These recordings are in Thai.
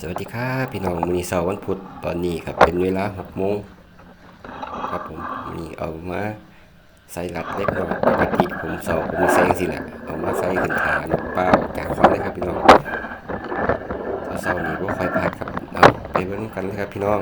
สวัสดีครับพี่น้องมือนี้เสาร์วันพุธตอนนี้ครับเป็นเวลาหกโมงครับผมนี่เอามาใส่หลัดเล็กน้อยปกติผมเสาร์ผมใส่จังสิแหละเอามาใส่ขึ้นขานกเป้าจากควันเลยครับพี่น้องเสาร์นี้บ่ค่อยพลาดครับเอาไปเบิ่งกันเลยครับพี่น้อง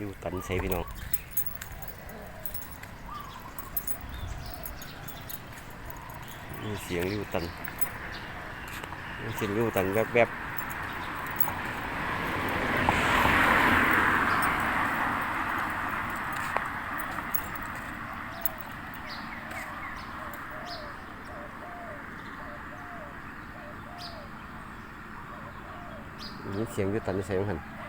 ริวตันใส่พี่น้องมีเสียงริวตันมีเสียงริวตันแวบๆมีเสียงริวตันใส่ของหัน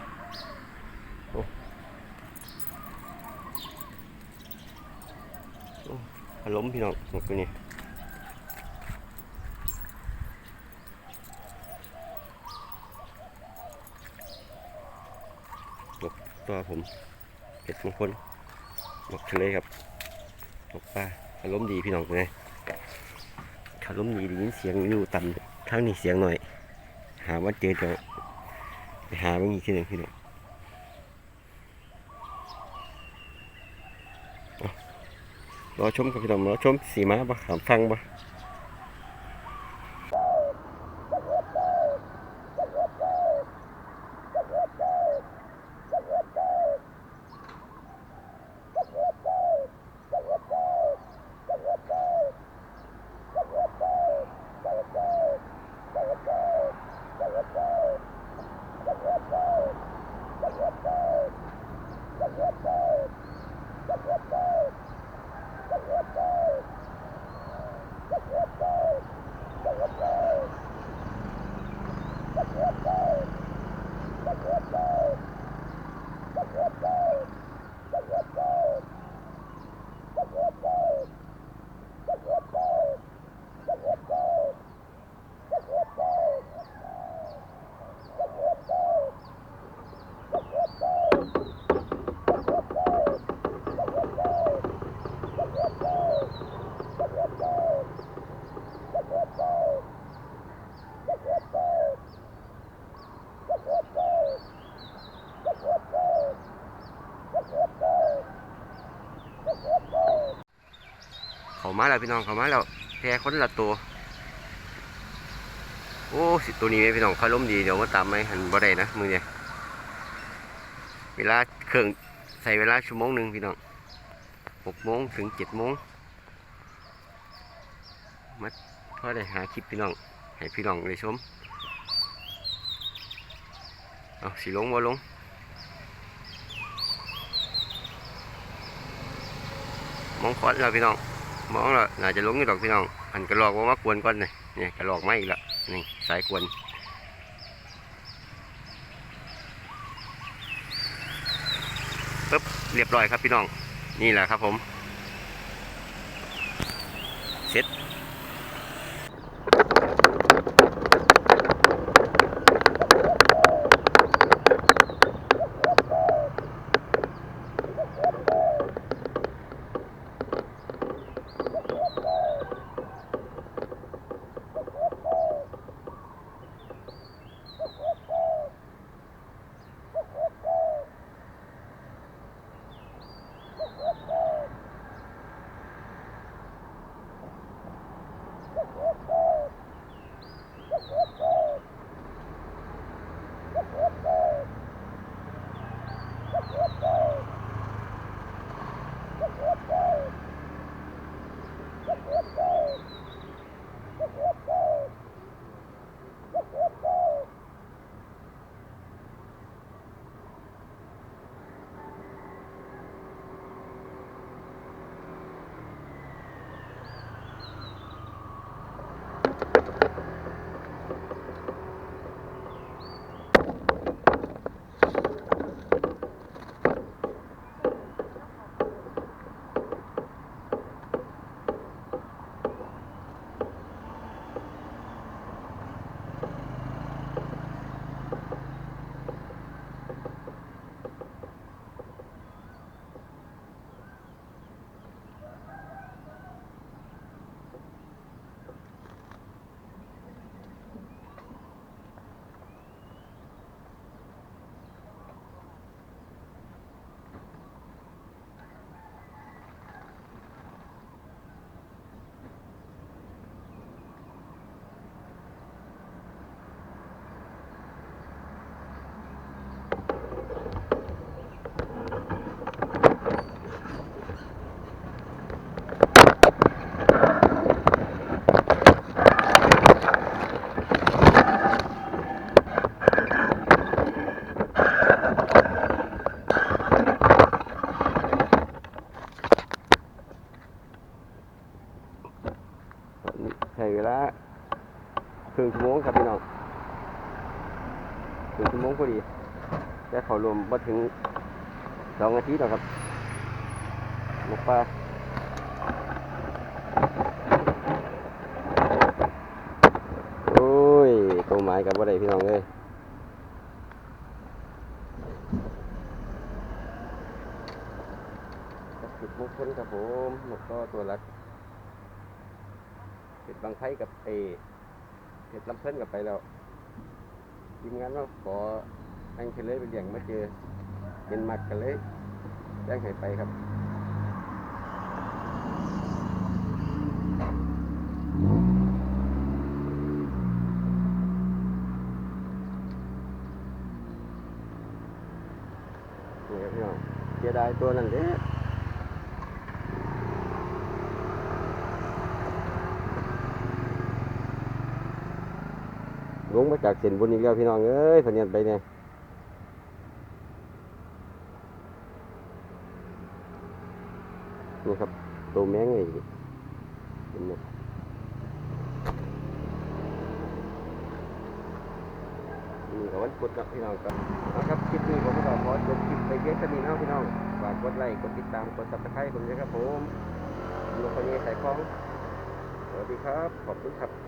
อารมณ์พี่น้องหมดตัวนี้นกตัวผมเห็ดมงคลนกทะเลครับนกปลาอารมณ์ดีพี่น้องตัวนี้อารมณ์ดีได้ยินเสียงอยู่ต่ำทั้งนี้เสียงหน่อย หาว่าเจอจะไปหาบางอีกทีหนึ่งพี่น้อง รอชมกับพี่น้องรอชมสีม้าบ่ขามฟังบ่ มาแล้วพี่น้องเขามาแล้วแพรคนละตัวโอ้สิตัวนี้ไหมพี่น้องเขาล้มดีเดี๋ยวมาตามไหมหันบ่ได้นะมือเนี่ยเวลาเครื่องใส่เวลาชั่วโมงหนึ่งพี่น้องหกโมงถึงเจ็ดโมงมาพอได้หาคลิปพี่น้องให้พี่น้องได้ชมเอาสีลงบ่ลงมองควันแล้วพี่น้อง มองละน่าจะลงอยู่ดอกพี่น้องอันกระลอกว่ามากวนก่อนเลยนี่กระลอกไม่อีกละนี่สายกวนปึ๊บเรียบร้อยครับพี่น้องนี่แหละครับผมเสร็จ ครึ่งชั่วโมงครับพี่น้องครึ่งชั่วโมงพอดีแต่เขารวมมาถึงสองนาทีหรอกครับหมกปลาโอ้ยตัวไม้กับว่าไรพี่น้องเลยจุดมงคลครับผมหมกก็ตัวรักเห็ดบางไผ่กับเอ เห็ดลำเพิ่นกับไปแล้วทีมงานเราขออันเคเลยไปเลี้ยงมาเจอเป็นมักกันเลยแจ้งให้ไปครับนี่ครับพี่น้องเสียดายตัวนั้นเด้ งมาจากเส้นบนอีกแล้วพี่น้องเอ้ยพะเนียนไปเนี่ยนี่ครับตัวแมงไอ้เป็นนกนี่กับวันพุธครับพี่น้องครับเอาครับคลิปนี้ผมก็ขอจบคลิปไปเยงเท่านี้นะครับพี่น้องฝากกดไลค์กดติดตามกดซับสไครต์ผมด้วยครับผมลูกคนนี้ใส่คล้องสวัสดีครับ ขอบคุณครับ